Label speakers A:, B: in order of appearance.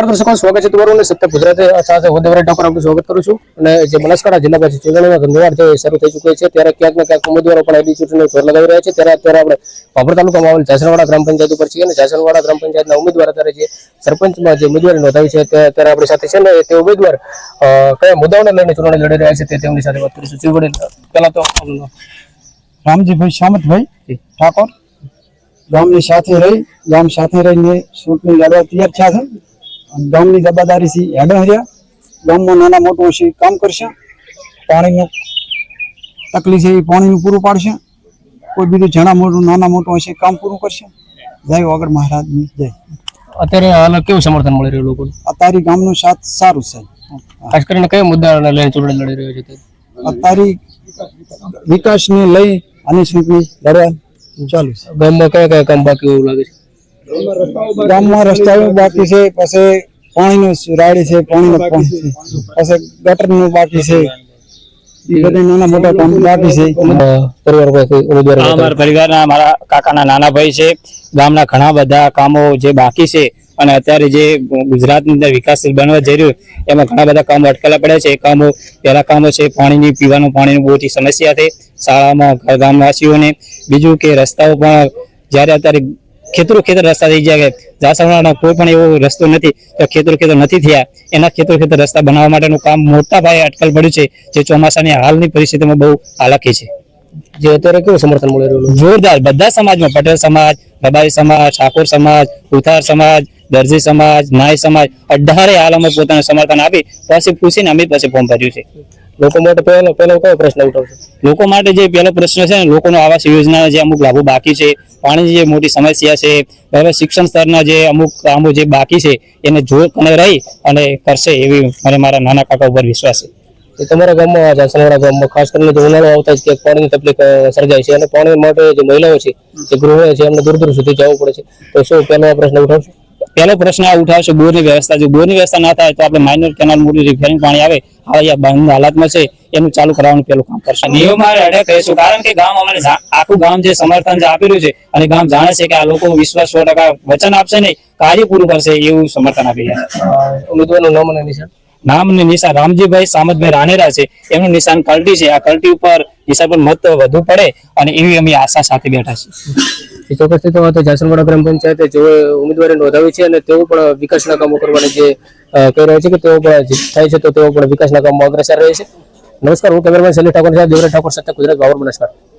A: નમસ્કાર દર્શકો સ્વાગત છે તમારું અને સત્ય ગુજરાતી સાથે વધેવરા ઠાકોર આપનું સ્વાગત કરું છું. અને જે બનાસકાંઠા જિલ્લા પાસે ચૂંટણીના ધંધોવાર જે શરૂ થઈ ચૂક્યો છે. ત્યારે ક્યાંક ને ક્યાંક ઉમેદવારો પણ એડી ચૂંટણી જોર લગાવી રહ્યા છે. ત્યારે અત્યારે આપણે બાબર તાલુકામાં આવેલ જાસરવાડા ગ્રામ પંચાયત ઉપર છીએ અને જાસરવાડા ગ્રામ પંચાયતના ઉમેદવાર અત્યારે જે સરપંચમાં જે ઉમેદવારી નોંધાવી છે અત્યારે આપણી સાથે છે ને તે ઉમેદવાર કયા મુદ્દાઓને લઈને ચૂંટણી લડી રહ્યા છે તે તેમની સાથે વાત કરીશું. જી વડીલ પહેલા તો
B: રામજીભાઈ સામતભાઈ ઠાકોર. ગામની સાથે રહી ગામ સાથે રહીને ચૂંટણી લડવા તૈયાર થયા છે. ગામની જવાબદારી છે હેડે હર્યા ગામમાં નાના મોટું હશે કામ કરશે. પાણીનું તકલીફ છે એ પાણીનું પૂરું પાડશે. કોઈ બીજું જણા મોટું નાના મોટું હશે કામ પૂરું કરશે. જય વગર મહારાજ જય.
A: અત્યારે હાલ કેવું સમર્થન મળી રહ્યું લોકોને?
B: અત્યારે ગામનું સાથ સારું છે.
A: ખાસ કરીને કયા મુદ્દા લઈને ચૂંટણી લડી રહ્યો છે
B: અત્યારે? વિકાસને લઈ અને ચૂંટણી લડવા ચાલુ
A: ગામમાં કયા કયા કામ બાકી એવું લાગે છે?
B: ગામમાં રસ્તાઓ બાકી છે પછી પાણીનું રાડી છે પાણીનું પાણી છે. પછી ગટરનું બાકી છે.
C: પરિવારના મારા કાકાના નાના ભાઈ છે. ગામના ઘણા બધા કામો જે બાકી છે અને અત્યારે જે ગુજરાતની અંદર વિકાસશીલ બનવા જઈ રહ્યું એમાં ઘણા બધા કામો અટકેલા પડ્યા છે. એ કામો પહેલા કામો છે પાણીની પીવાનું પાણીની બહુ મોટી સમસ્યા છે. શાળામાં ગામવાસીઓને. બીજું કે રસ્તાઓ પણ જ્યારે અત્યારે ખેતરો ખેતર રસ્તા થઈ ગયા છે જાસણવાડાનો કોઈ પણ એવો રસ્તો નથી તો ખેતરો ખેતર નથી થયા. એના ખેતરો ખેતર રસ્તા બનાવવા માટેનું કામ મોટા પાયે અટકલ પડ્યું છે જે ચોમાસાની હાલની પરિસ્થિતિમાં બહુ હાલાકી છે.
A: જે અત્યારે કેવું સમર્થન મળી રહ્યું
C: જોરદાર. બધા સમાજમાં પટેલ સમાજ રબારી સમાજ ઠાકોર સમાજ ઉથાર સમાજ દરજી સમાજ નાય સમાજ અઢારે આલમો પોતાનું સમર્થન આપી પછી પૂછીને અમે પછી ફોર્મ ભર્યું છે.
A: લોકો માટે પહેલો પહેલો કયો પ્રશ્ન ઉઠાવશો?
C: લોકો માટે જે પહેલો પ્રશ્ન છે ને લોકોનો આવાસ યોજનાના જે અમુક લાભો બાકી છે પાણીની જે મોટી સમસ્યા છે હવે શિક્ષણ સ્તરના જે અમુક કામો જે બાકી છે એને જો અને રહી અને કરશે એવી મને મારા નાના કાકા ઉપર વિશ્વાસ છે.
A: એ તમારા ગામમાં જાસણવાડા ગામમાં ખાસ કરીને જે ઉનાળો આવતા જ કે પાણીની તકલીફ સર્જાય છે. અને પાણી માટે જે મહિલાઓ છે જે ગૃહો છે એમને દૂર દૂર સુધી જવું પડે છે. તો શું પહેલો પ્રશ્ન ઉઠાવશો?
C: પહેલો પ્રશ્ન આ ઉઠાવશે બોરની વ્યવસ્થા. જો બોરની વ્યવસ્થા ના થાય તો આપણે માઇનર કેનાલ મોટી રિફેરિંગ પાણી આવે. બંધ હાલતમાં છે એનું ચાલુ કરાવવાનું પેલું કામ કરશે. કારણ કે ગામ અમારે આખું ગામ જે સમર્થન જે આપી રહ્યું છે અને ગામ જાણે છે કે આ લોકો વિશ્વાસ સો ટકા વચન આપશે નહીં કાર્ય પૂરું કરશે એવું સમર્થન આપી
A: ઉમેદવારનું નામ અને નિશાન?
C: નામ અને નિશાન રામજીભાઈ સામતભાઈ રાનેરા છે એમનું નિશાન કલટી છે. આ કલટી ઉપર નિશાન પર મત વધુ પડે અને એવી અમે આશા સાથે બેઠા છીએ.
A: ચોક્કસથી તો વાત જાસણવાડા ગ્રામ પંચાયતે જેઓ ઉમેદવારી નોંધાવી છે અને તેઓ પણ વિકાસના કામો કરવાની જે કહી રહ્યા છે કે તેઓ પણ થાય છે તો તેઓ પણ વિકાસના કામમાં અગ્રેસર રહે છે. નમસ્કાર, હું કેમેરામેન શૈલી ઠાકોર સાહેબ દેવરાજ ઠાકોર સત્ય ગુજરાત બાબર બનાસકાંઠા.